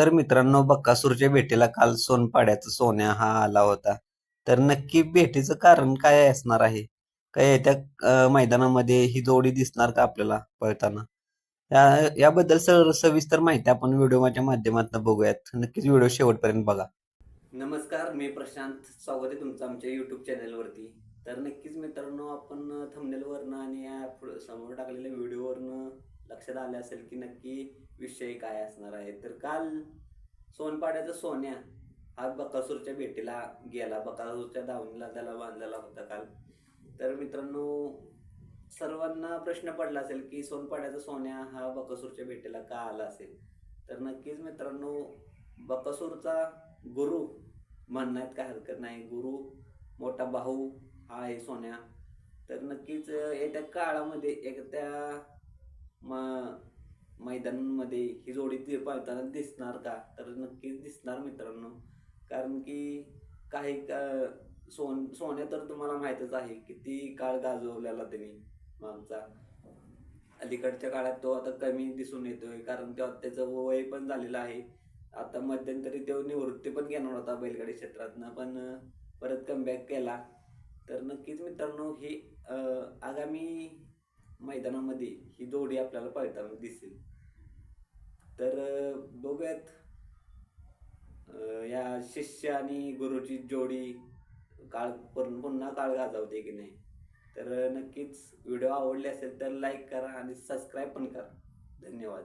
तर मित्रांनो बक्कासूरच्या भेटीला काल सोनपाड्याचा सोन्या हा आला होता. तर नक्की भेटीचं कारण काय असणार आहे? काय त्या मैदानामध्ये ही जोडी दिसणार का आपल्याला पळताना? याबद्दल सर सविस्तर माहिती आपण व्हिडिओच्या माध्यमातून बघूयात. नक्कीच व्हिडिओ शेवटपर्यंत बघा. नमस्कार मी प्रशांत. स्वागत आहे तुमचं आमच्या युट्यूब चॅनलवरती तर नक्कीच मित्रांनो आपण थंबनेलवरनं आणि या समोर टाकलेल्या व्हिडिओवर लक्षात आले असेल की नक्की विषय काय असणार आहे. तर काल सोनपाड्याचा सोन्या हा बकासूरच्या भेटीला गेला. बकासूरच्या दावणीला त्याला बांधलेला होता काल. तर मित्रांनो सर्वांना प्रश्न पडला असेल की सोनपाड्याचा सोन्या हा बकासूरच्या भेटीला का आला असेल? तर नक्कीच मित्रांनो बकासूरचा गुरु म्हणण्यात काय हरकत नाही. गुरु मोठा भाऊ हा आहे सोन्या. तर नक्कीच येत्या काळामध्ये येत्या म मैदानांमध्ये ही जोडी ती पाळताना दिसणार का? तर नक्कीच दिसणार मित्रांनो. कारण की काही का- सोन सोन्या तर तुम्हाला माहीतच आहे किती काळ गाजवलेला त्यांनी मागचा. अलीकडच्या काळात तो आता कमी दिसून येतोय कारण तेव्हा त्याचं वय पण झालेलं आहे. आता मध्यंतरी तो निवृत्ती पण घेणार होता बैलगाडी क्षेत्रातनं पण परत कमबॅक केला. तर नक्कीच मित्रांनो ही आगामी मैदानामध्ये ही जोडी आपल्याला पळताना दिसेल. तर बघूयात या शिष्य आणि गुरुची जोडी काळ पुन्हा काळ गाजवते की नाही? तर नक्कीच व्हिडिओ आवडले असेल तर लाईक करा आणि सबस्क्राईब पण करा. धन्यवाद.